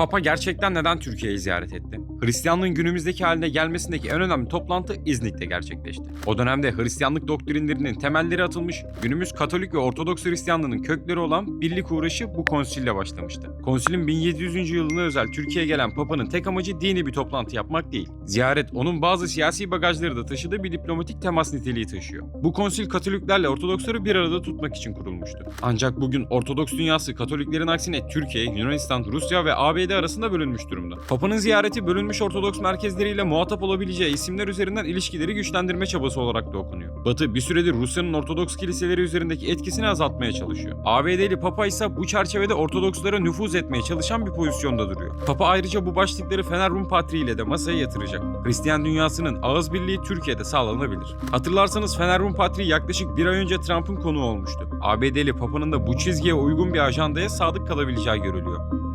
Papa gerçekten neden Türkiye'yi ziyaret etti? Hristiyanlığın günümüzdeki haline gelmesindeki en önemli toplantı İznik'te gerçekleşti. O dönemde Hristiyanlık doktrinlerinin temelleri atılmış, günümüz Katolik ve Ortodoks Hristiyanlığının kökleri olan birlik uğraşı bu konsille başlamıştı. Konsilin 1700. yılına özel Türkiye'ye gelen Papa'nın tek amacı dini bir toplantı yapmak değil. Ziyaret onun bazı siyasi bagajları da taşıdığı bir diplomatik temas niteliği taşıyor. Bu konsil Katoliklerle Ortodoksları bir arada tutmak için kurulmuştu. Ancak bugün Ortodoks dünyası Katoliklerin aksine Türkiye, Yunanistan, Rusya ve ABD arasında bölünmüş durumda. Papa'nın ziyareti bölünmüş Ortodoks merkezleriyle muhatap olabileceği isimler üzerinden ilişkileri güçlendirme çabası olarak da okunuyor. Batı bir süredir Rusya'nın Ortodoks kiliseleri üzerindeki etkisini azaltmaya çalışıyor. ABD'li Papa ise bu çerçevede Ortodokslara nüfuz etmeye çalışan bir pozisyonda duruyor. Papa ayrıca bu başlıkları Fener Rum Patriği ile de masaya yatıracak. Hristiyan dünyasının ağız birliği Türkiye'de sağlanabilir. Hatırlarsanız Fener Rum Patriği yaklaşık bir ay önce Trump'ın konuğu olmuştu. ABD'li Papa'nın da bu çizgiye uygun bir ajandaya sadık kalabileceği görülüyor.